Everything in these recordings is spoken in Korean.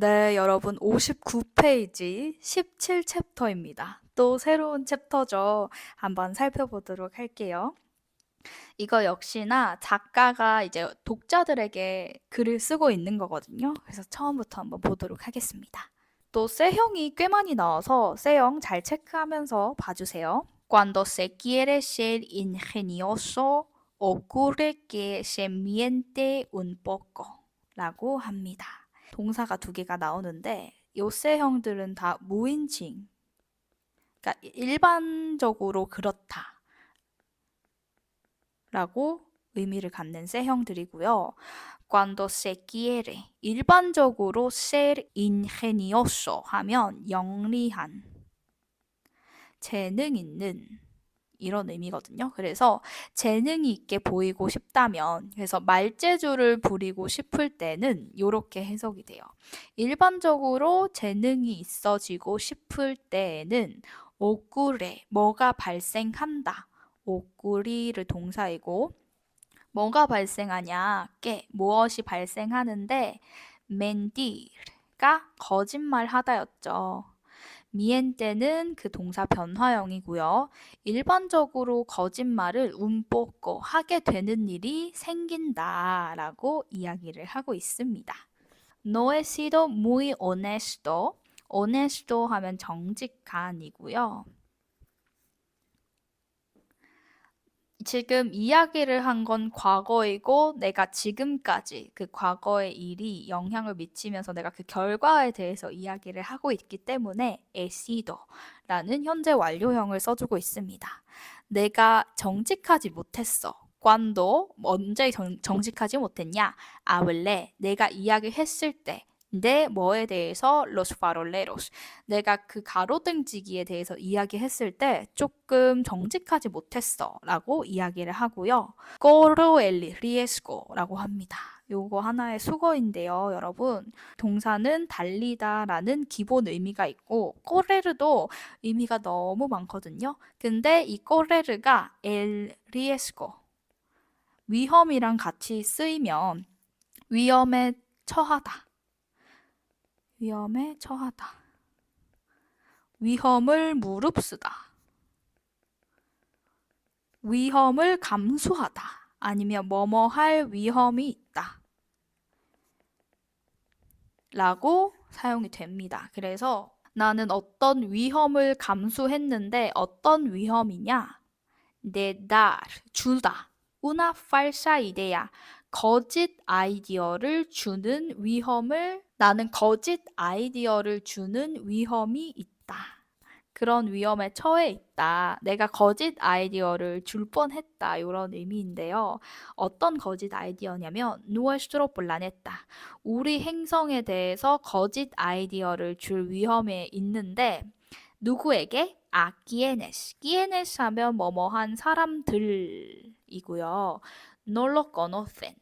네, 여러분 59페이지 17챕터입니다. 또 새로운 챕터죠. 한번 살펴보도록 할게요. 이거 역시나 작가가 이제 독자들에게 글을 쓰고 있는 거거든요. 그래서 처음부터 한번 보도록 하겠습니다. 또 세형이 꽤 많이 나와서 세형 잘 체크하면서 봐주세요. Cuando se quiere ser ingenioso, ocurre que se miente un poco 라고 합니다. 동사가 두 개가 나오는데 요세형들은 다 무인칭. 그러니까 일반적으로 그렇다. 라고 의미를 갖는 세형들이고요. Cuando se quiere 일반적으로 ser ingenioso 하면 영리한, 재능 있는 이런 의미거든요. 그래서 재능이 있게 보이고 싶다면, 그래서 말재주를 부리고 싶을 때는 이렇게 해석이 돼요. 일반적으로 재능이 있어지고 싶을 때에는 오꾸레, 뭐가 발생한다. 오꾸리를 동사이고, 뭐가 발생하냐? 게 무엇이 발생하는데 멘디가 거짓말하다였죠. 미엔테는 그 동사 변화형이고요. 일반적으로 거짓말을 움뽑고 하게 되는 일이 생긴다라고 이야기를 하고 있습니다. No he sido muy honesto. honesto 하면 정직한이고요. 지금 이야기를 한 건 과거이고 내가 지금까지 그 과거의 일이 영향을 미치면서 내가 그 결과에 대해서 이야기를 하고 있기 때문에 에시도라는 현재 완료형을 써주고 있습니다. 내가 정직하지 못했어. 관도 언제 정, 정직하지 못했냐? 아블레 내가 이야기했을 때 내 뭐에 대해서 los faroleros 내가 그 가로등지기에 대해서 이야기했을 때 조금 정직하지 못했어라고 이야기를 하고요. corro el riesgo라고 합니다. 요거 하나의 수거인데요, 여러분. 동사는 달리다라는 기본 의미가 있고 correr도 의미가 너무 많거든요. 근데 이 correr가 el riesgo 위험이랑 같이 쓰이면 위험에 처하다. 위험에 처하다. 위험을 무릅쓰다. 위험을 감수하다. 아니면 뭐뭐 할 위험이 있다. 라고 사용이 됩니다. 그래서 나는 어떤 위험을 감수했는데 어떤 위험이냐? 내 dar, 주다. una falsa idea. 거짓 아이디어를 주는 위험을 나는 거짓 아이디어를 주는 위험이 있다. 그런 위험에 처해 있다. 내가 거짓 아이디어를 줄 뻔했다. 이런 의미인데요. 어떤 거짓 아이디어냐면 nuestro planeta. 우리 행성에 대해서 거짓 아이디어를 줄 위험에 있는데 누구에게? 아, quienes. quienes 하면 뭐뭐한 사람들이고요. No lo conocen.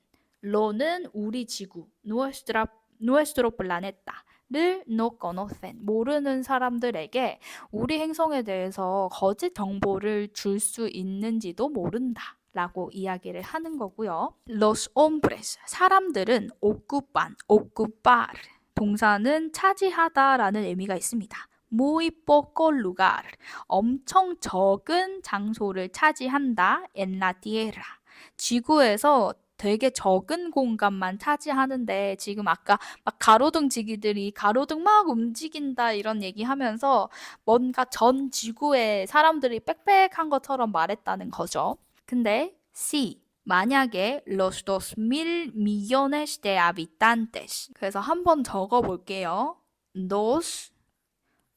lo는 우리 지구, nuestra, nuestro planeta를 no conocen. 모르는 사람들에게 우리 행성에 대해서 거짓 정보를 줄 수 있는지도 모른다. 라고 이야기를 하는 거고요. Los hombres, 사람들은 ocupan, ocupar. 동사는 차지하다라는 의미가 있습니다. muy poco lugar, 엄청 적은 장소를 차지한다. en la tierra. 지구에서 되게 적은 공간만 차지하는데 지금 아까 막 가로등 지기들이 가로등 막 움직인다 이런 얘기하면서 뭔가 전 지구에 사람들이 빽빽한 것처럼 말했다는 거죠. 근데 C 만약에 los dos mil millones de habitantes 그래서 한번 적어 볼게요. dos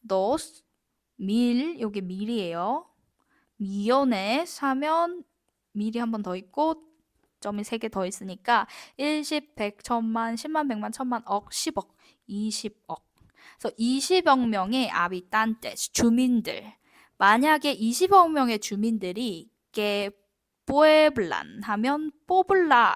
dos mil 여기 밀이에요. millones 하면 밀이 한번 더 있고 점이 세개더 있으니까 1, 10, 100, 천만, 10만, 100만, 천만, 억, 10억, 20억. 그래서 20억 명의 아비탄테스, 주민들. 만약에 20억 명의 주민들이 게 뿌에블란 하면 뽑을랄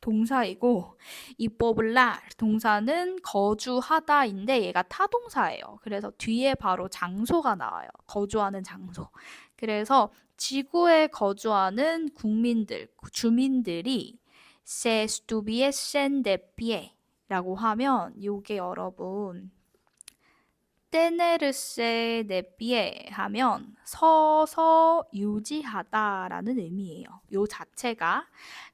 동사이고 이 뽑을랄 동사는 거주하다인데 얘가 타동사예요. 그래서 뒤에 바로 장소가 나와요. 거주하는 장소. 그래서 지구에 거주하는 국민들, 주민들이 se estuviesen de pie 라고 하면 요게 여러분 테네르세 네비에 하면 서서 유지하다라는 의미예요. 요 자체가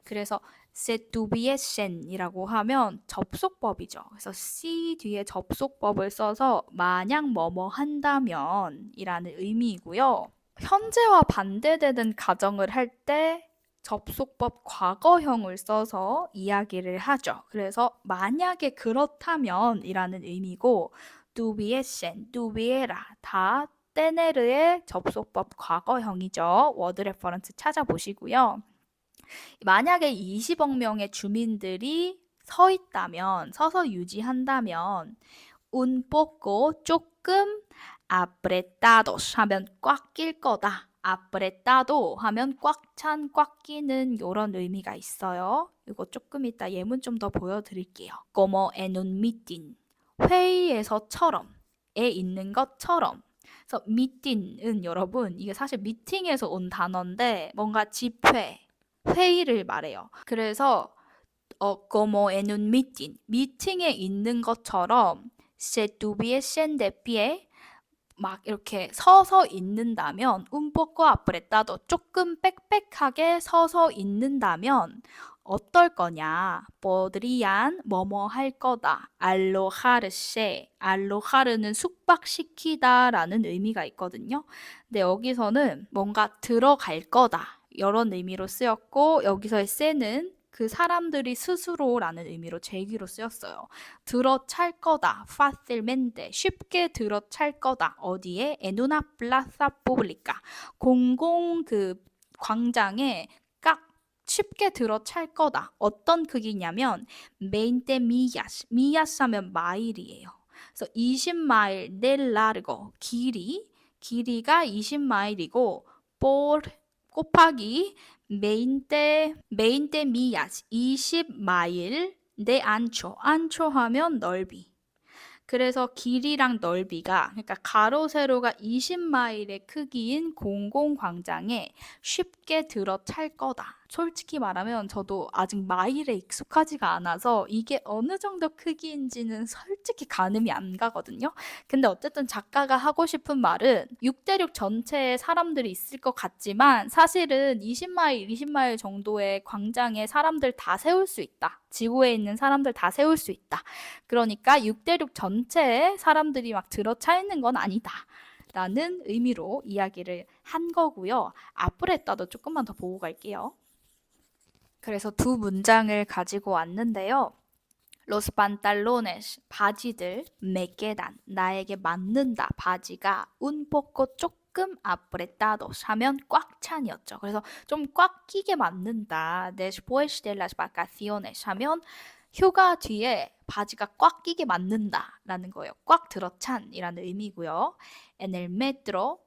그래서 세투비에센이라고 하면 접속법이죠. 그래서 C 뒤에 접속법을 써서 만약 뭐뭐 한다면 이라는 의미이고요. 현재와 반대되는 가정을 할 때 접속법 과거형을 써서 이야기를 하죠. 그래서 만약에 그렇다면 이라는 의미고 tuviesen, tuviera 다 테네르의 접속법 과거형이죠. 워드 레퍼런스 찾아보시고요. 만약에 20억 명의 주민들이 서 있다면, 서서 유지한다면, un poco, 조금, apretados 하면 꽉 낄 거다. apretado 하면 꽉 찬, 꽉 끼는 이런 의미가 있어요. 이거 조금 이따 예문 좀 더 보여드릴게요. como en un meeting. 회의에서처럼, 에 있는 것처럼. 그래서 meeting은 여러분, 이게 사실 미팅에서 온 단어인데, 뭔가 집회, 회의를 말해요. 그래서 어, como en un meeting, 미팅에 있는 것처럼 se tuviesen de pie 막 이렇게 서서 있는다면 un poco apretado 조금 빽빽하게 서서 있는다면 어떨 거냐? podrían 뭐뭐 할 거다. alojarse. alojar는 숙박시키다라는 의미가 있거든요. 근데 여기서는 뭔가 들어갈 거다. 이런 의미로 쓰였고 여기서의 세는 그 사람들이 스스로라는 의미로 제기로 쓰였어요. 들어찰 거다. fácilmente 쉽게 들어찰 거다. 어디에? en una plaza pública. 공공 그 광장에 깍 쉽게 들어찰 거다. 어떤 크기냐면 20 millas. millas 하면 마일이에요. 그래서 20마일 del largo 길이 길이가 20마일이고 por 곱하기 메인대 메인대 미야스 20마일 내 안초 안초 하면 넓이 그래서 길이랑 넓이가 그러니까 가로 세로가 20마일의 크기인 공공 광장에 쉽게 들어찰 거다. 솔직히 말하면 저도 아직 마일에 익숙하지가 않아서 이게 어느 정도 크기인지는 솔직히 가늠이 안 가거든요. 근데 어쨌든 작가가 하고 싶은 말은 6대6 전체에 사람들이 있을 것 같지만 사실은 20마일, 20마일 정도의 광장에 사람들 다 세울 수 있다. 지구에 있는 사람들 다 세울 수 있다. 그러니까 6대6 전체에 사람들이 막 들어차 있는 건 아니다. 라는 의미로 이야기를 한 거고요. 아프레따도 조금만 더 보고 갈게요. 그래서 두 문장을 가지고 왔는데요. Los pantalones, 바지들, me quedan, 나에게 맞는다, 바지가 un poco 조금 apretados 하면 꽉 찬이었죠. 그래서 좀 꽉 끼게 맞는다. Después de las vacaciones 하면 휴가 뒤에 바지가 꽉 끼게 맞는다 라는 거예요. 꽉 들어찬이라는 의미고요. En el metro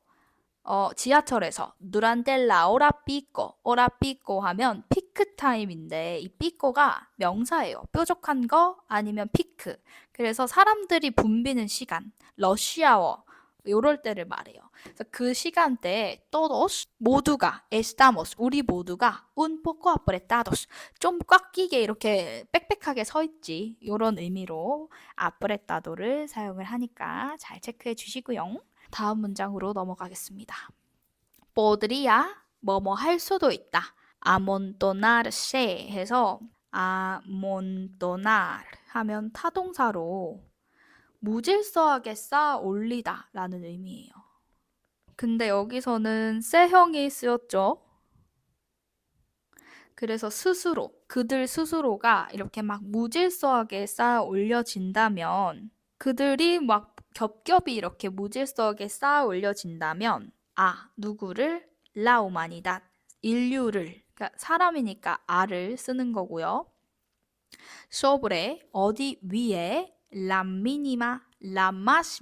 어, 지하철에서 durante la hora pico, hora pico 하면 피 크 타임인데 이 pico가 명사예요. 뾰족한 거 아니면 피크. 그래서 사람들이 붐비는 시간, 러시아워 요럴 때를 말해요. 그래서 그 시간대에 todos 모두가 estamos 우리 모두가 un poco apretados 좀꽉 끼게 이렇게 빽빽하게 서 있지. 요런 의미로 apretado를 사용을 하니까 잘 체크해 주시고요. 다음 문장으로 넘어가겠습니다. podría 뭐뭐 할 수도 있다. Amontonarse 해서 amontonar 하면 타동사로 무질서하게 쌓아 올리다 라는 의미예요. 근데 여기서는 쎄형이 쓰였죠. 그래서 스스로, 그들 스스로가 이렇게 막 무질서하게 쌓아 올려진다면 그들이 막 겹겹이 이렇게 무질서하게 쌓아 올려진다면 아, 누구를 라우마니다 인류를 그러니까 사람이니까 아를 쓰는 거고요. sobre 어디 위에 la mínima, la más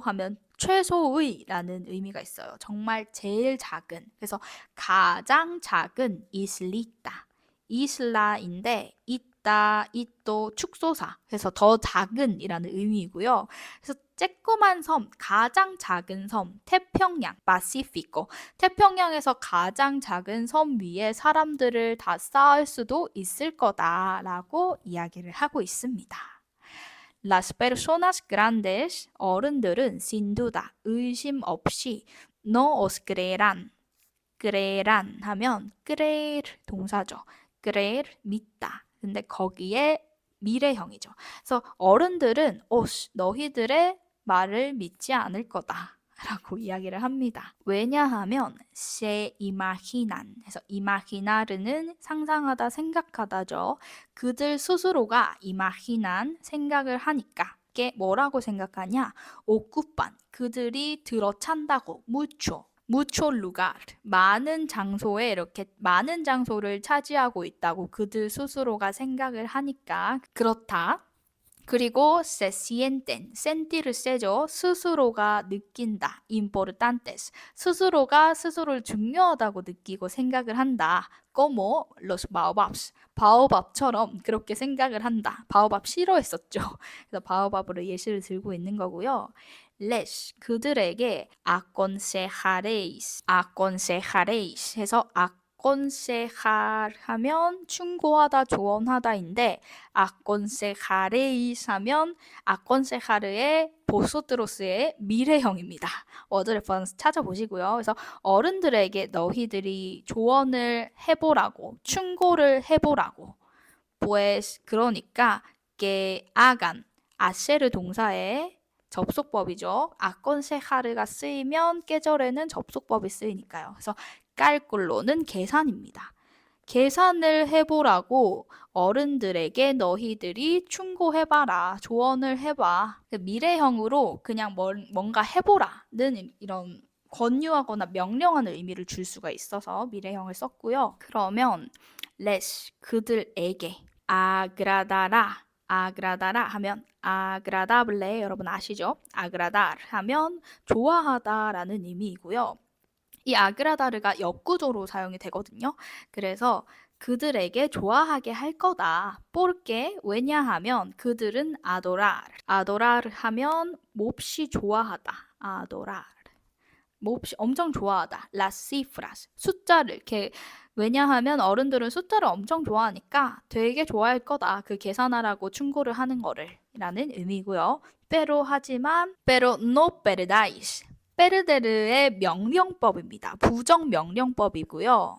하면 최소의라는 의미가 있어요. 정말 제일 작은. 그래서 가장 작은 이슬리타. 이슬라인데 있다, 있도 축소사. 그래서 더 작은이라는 의미이고요. 그래서 쬐끄만 섬, 가장 작은 섬, 태평양, 파시피코. 태평양에서 가장 작은 섬 위에 사람들을 다 쌓을 수도 있을 거다라고 이야기를 하고 있습니다. Las personas grandes, 어른들은 duda, 의심 없이 no os creerán. creerán 하면 creer 동사죠. creer 믿다. 근데 거기에 미래형이죠. 그래서 어른들은 os 너희들의 말을 믿지 않을 거다. 라고 이야기를 합니다. 왜냐하면 se imaginan 해서 imaginar는 상상하다 생각하다죠. 그들 스스로가 imaginan 생각을 하니까 이게 뭐라고 생각하냐? 오cupan 그들이 들어찬다고 mucho mucho lugar 많은 장소에 이렇게 많은 장소를 차지하고 있다고 그들 스스로가 생각을 하니까 그렇다. 그리고 se sienten, sentir을 세죠. 스스로가 느낀다. importantes. 스스로가 스스로를 중요하다고 느끼고 생각을 한다. como los baobabs. 바오밥처럼 그렇게 생각을 한다. 바오밥 싫어했었죠. 그래서 바오밥으로 예시를 들고 있는 거고요. les 그들에게 aconsejaréis, aconsejaréis 해서 aconsejar 하면 충고하다, 조언하다인데 aconsejaréis 하면 aconsejar의 보소드로스의 미래형입니다. 워드 레퍼런스 찾아보시고요. 그래서 어른들에게 너희들이 조언을 해보라고, 충고를 해보라고. pues 그러니까 que hagan 아세르 동사에 접속법이죠. 아건세하르가 쓰이면 깨절에는 접속법이 쓰이니까요. 그래서 깔꿀로는 계산입니다. 계산을 해보라고 어른들에게 너희들이 충고해봐라, 조언을 해봐. 미래형으로 그냥 뭘, 뭔가 해보라는 이런 권유하거나 명령하는 의미를 줄 수가 있어서 미래형을 썼고요. 그러면 les 그들에게 아그라다라 아그라다라 하면 아그라다블레 여러분 아시죠? 아그라달 하면 좋아하다라는 의미이고요. 이 아그라다르가 역구조로 사용이 되거든요. 그래서 그들에게 좋아하게 할 거다. 뽀르게 왜냐하면 그들은 아도랄 아도랄 하면 몹시 좋아하다. 아도랄 몹시 엄청 좋아하다. 라시프라스 숫자를 이렇게 왜냐하면 어른들은 숫자를 엄청 좋아하니까 되게 좋아할 거다. 그 계산하라고 충고를 하는 거를 라는 의미고요. pero 하지만 pero no perdáis. 페르데르의 명령법입니다. 부정 명령법이고요.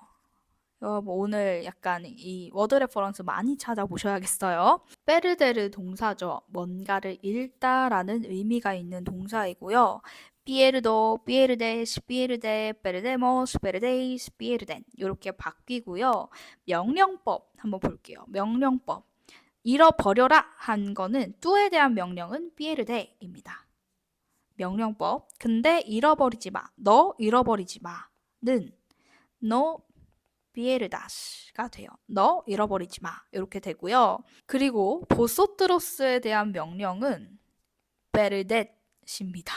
여러분 오늘 약간 이 워드 레퍼런스 많이 찾아보셔야겠어요. 페르데르 동사죠. 뭔가를 읽다라는 의미가 있는 동사이고요. pierdo, pierdes, pierde, perdemos, perdéis, pierden 이렇게 바뀌고요. 명령법 한번 볼게요. 명령법 잃어버려라 한 거는 뚜에 대한 명령은 pierde입니다. 명령법 근데 잃어버리지 마. 너 잃어버리지 마는 no pierdas,가 돼요. 너 잃어버리지 마. 이렇게 되고요. 그리고 보소트로스에 대한 명령은 베르댓입니다.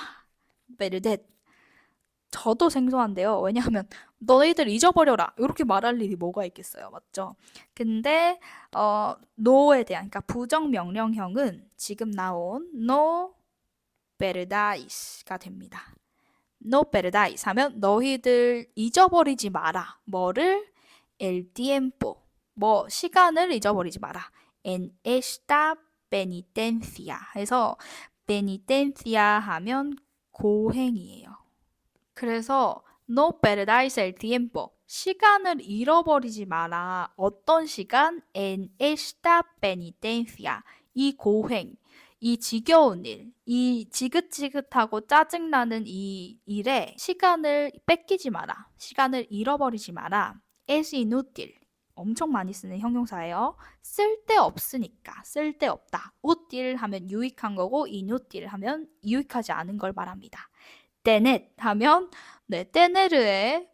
베르댓. 저도 생소한데요. 왜냐하면 너희들 잊어버려라. 이렇게 말할 일이 뭐가 있겠어요. 맞죠? 근데 어 no에 대한 그러니까 부정 명령형은 지금 나온 no perdáis가 됩니다. no perdáis 하면 너희들 잊어버리지 마라. 뭐를 el tiempo 뭐 시간을 잊어버리지 마라. en esta penitencia 해서 penitencia 하면 고행이에요. 그래서 no perdáis el tiempo 시간을 잃어버리지 마라. 어떤 시간? en esta penitencia 이 고행 이 지겨운 일, 이 지긋지긋하고 짜증나는 이 일에 시간을 뺏기지 마라. 시간을 잃어버리지 마라. es inútil. 엄청 많이 쓰는 형용사예요. 쓸데없으니까 쓸데없다. útil 하면 유익한 거고 inútil 하면 유익하지 않은 걸 말합니다. tenet 하면 네, tener의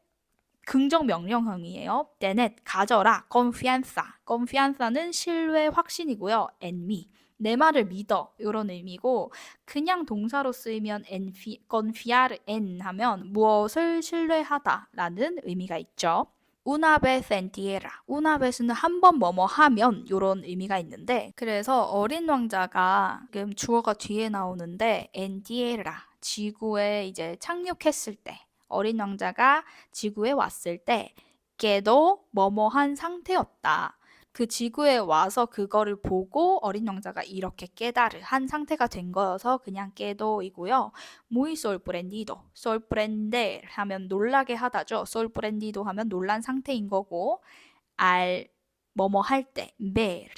긍정 명령형이에요. tenet 가져라. confianza. confianza는 신뢰 확신이고요. en me 내 말을 믿어 이런 의미고 그냥 동사로 쓰이면 enfi, confiar en 하면 무엇을 신뢰하다라는 의미가 있죠. una vez en tierra. una vez은 한번 뭐뭐 하면 이런 의미가 있는데 그래서 어린 왕자가 지금 주어가 뒤에 나오는데 en tierra 지구에 이제 착륙했을 때 어린 왕자가 지구에 왔을 때 깨도 뭐뭐한 상태였다. 그 지구에 와서 그거를 보고 어린 왕자가 이렇게 깨달을 한 상태가 된 거여서 그냥 깨도이고요. muy sorprendido, sorprender 하면 놀라게 하다죠. sorprendido 하면 놀란 상태인 거고 알 뭐뭐 할 때, ver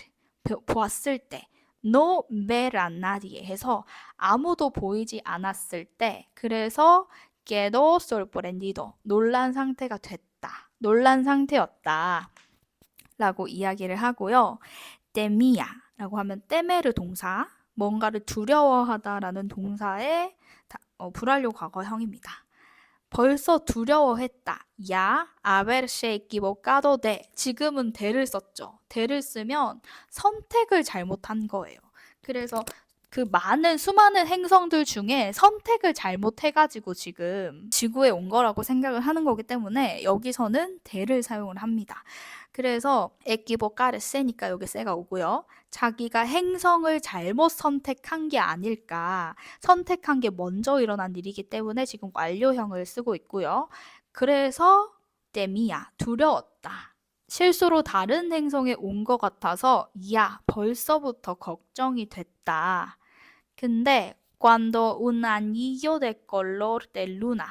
보- 보았을 때 no ver a nadie 해서 아무도 보이지 않았을 때 그래서 quedó sorprendido 놀란 상태가 됐다. 놀란 상태였다. 라고 이야기를 하고요. temía 라고 하면 temer 동사, 뭔가를 두려워하다 라는 동사의 다- 어, 불완료 과거형입니다. 벌써 두려워했다. 야, haberse equivocado de. 지금은 대를 썼죠. 대를 쓰면 선택을 잘못한 거예요. 그래서 그 많은 수많은 행성들 중에 선택을 잘못해가지고 지금 지구에 온 거라고 생각을 하는 거기 때문에 여기서는 대를 사용을 합니다. 그래서 에끼보까를 세니까 여기 세가 오고요. 자기가 행성을 잘못 선택한 게 아닐까. 선택한 게 먼저 일어난 일이기 때문에 지금 완료형을 쓰고 있고요. 그래서 때미야 두려웠다. 실수로 다른 행성에 온 것 같아서 야 벌써부터 걱정이 됐다. 근데 cuando un anillo de color de luna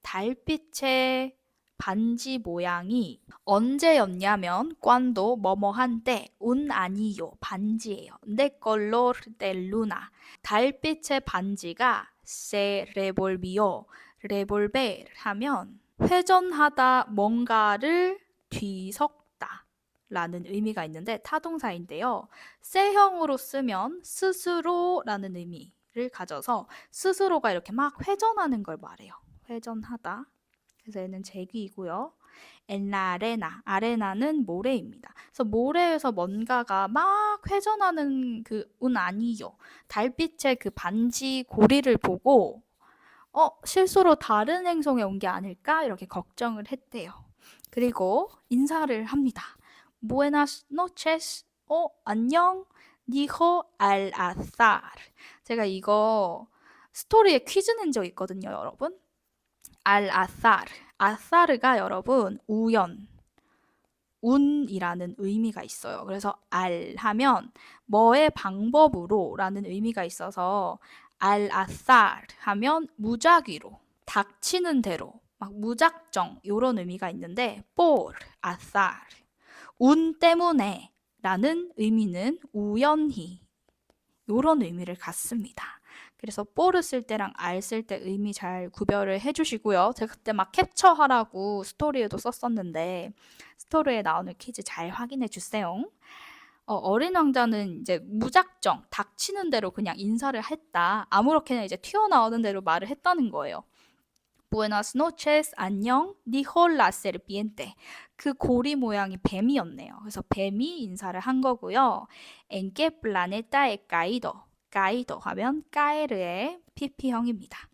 달빛의 반지 모양이 언제였냐면 cuando 뭐뭐한 때 un anillo 반지예요. de color de luna 달빛의 반지가 se revolvió revolver 하면 회전하다 뭔가를 뒤섞다 라는 의미가 있는데 타동사인데요. 세형으로 쓰면 스스로라는 의미를 가져서 스스로가 이렇게 막 회전하는 걸 말해요. 회전하다. 그래서 얘는 제기이고요. 엔라 아레나, 아레나는 모래입니다. 그래서 모래에서 뭔가가 막 회전하는 그 운 아니요. 달빛의 그 반지 고리를 보고 어, 실수로 다른 행성에 온 게 아닐까? 이렇게 걱정을 했대요. 그리고 인사를 합니다. Buenas noches. 어, 안녕. 니호 알 아사르. 제가 이거 스토리에 퀴즈 낸 적 있거든요, 여러분. 알 아사르. 아사르가 여러분 우연, 운이라는 의미가 있어요. 그래서 알 하면 뭐의 방법으로라는 의미가 있어서 알 아사르 하면 무작위로, 닥치는 대로, 막 무작정 이런 의미가 있는데 볼 아사르 운 때문에 라는 의미는 우연히 이런 의미를 갖습니다. 그래서 뽀를 쓸 때랑 알 쓸 때 의미 잘 구별을 해주시고요. 제가 그때 막 캡처하라고 스토리에도 썼었는데 스토리에 나오는 퀴즈 잘 확인해 주세요. 어, 린 왕자는 이제 무작정 닥치는 대로 그냥 인사를 했다. 아무렇게나 이제 튀어나오는 대로 말을 했다는 거예요. Buenas noches, 안녕, 니홀 라 세르비엔테. 그 고리 모양이 뱀이었네요. 그래서 뱀이 인사를 한 거고요. En qué planeta he caído? Caído 하면 까에르의 PP형입니다.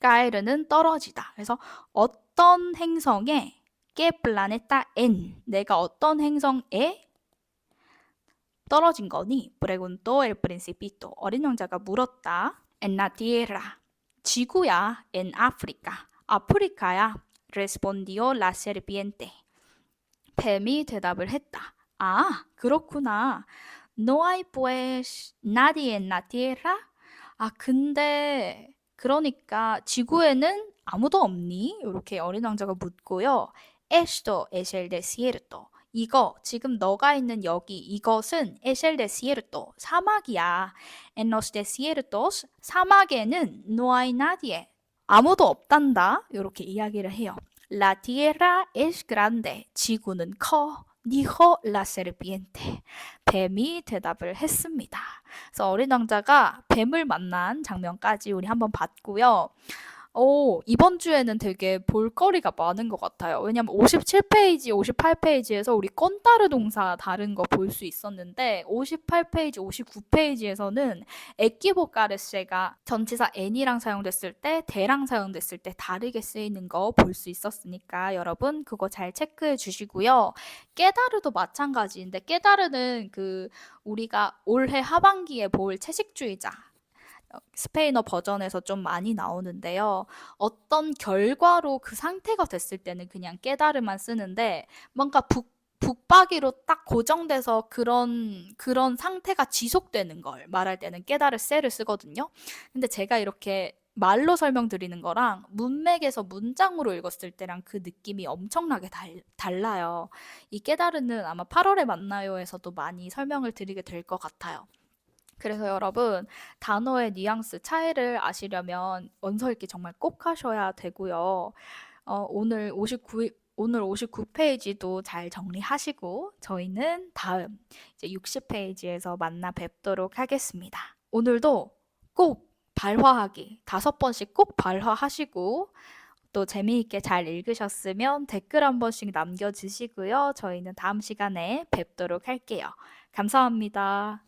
까에르는 떨어지다. 그래서 어떤 행성에 qué planeta en 내가 어떤 행성에 떨어진 거니? preguntó el principito. 어린 왕자가 물었다. La tierra. 지구야. En África. 아프리카야. respondió la serpiente. 뱀이 대답을 했다. 아, 그렇구나. No hay pues nadie en la tierra? 아, 근데 그러니까 지구에는 아무도 없니? 이렇게 어린 왕자가 묻고요. Esto es el desierto. 이거 지금 너가 있는 여기 이것은 es el desierto. 사막이야. En los desiertos 사막에는 no hay nadie. 아무도 없단다. 이렇게 이야기를 해요. La tierra es grande. 지구는 커. Dijo la serpiente. 뱀이 대답을 했습니다. 그래서 어린 왕자가 뱀을 만난 장면까지 우리 한번 봤고요. 오, 이번 주에는 되게 볼거리가 많은 것 같아요. 왜냐면 57페이지, 58페이지에서 우리 건따르 동사 다른 거 볼 수 있었는데 58페이지, 59페이지에서는 에끼보까르세가 전치사 n이랑 사용됐을 때, 대랑 사용됐을 때 다르게 쓰이는 거 볼 수 있었으니까 여러분 그거 잘 체크해 주시고요. 깨다르도 마찬가지인데 깨다르는 그 우리가 올해 하반기에 볼 채식주의자 어, 스페인어 버전에서 좀 많이 나오는데요. 어떤 결과로 그 상태가 됐을 때는 그냥 깨달음만 쓰는데 뭔가 북 북박이로 딱 고정돼서 그런 그런 상태가 지속되는 걸 말할 때는 깨달을 쎄를 쓰거든요. 근데 제가 이렇게 말로 설명드리는 거랑 문맥에서 문장으로 읽었을 때랑 그 느낌이 엄청나게 달, 달라요. 이 깨달음은 아마 8월에 만나요에서도 많이 설명을 드리게 될 것 같아요. 그래서 여러분, 단어의 뉘앙스 차이를 아시려면 원서 읽기 정말 꼭 하셔야 되고요. 어, 오늘 59, 오늘 59페이지도 잘 정리하시고 저희는 다음 이제 60페이지에서 만나 뵙도록 하겠습니다. 오늘도 꼭 발화하기 다섯 번씩 꼭 발화하시고 또 재미있게 잘 읽으셨으면 댓글 한 번씩 남겨주시고요. 저희는 다음 시간에 뵙도록 할게요. 감사합니다.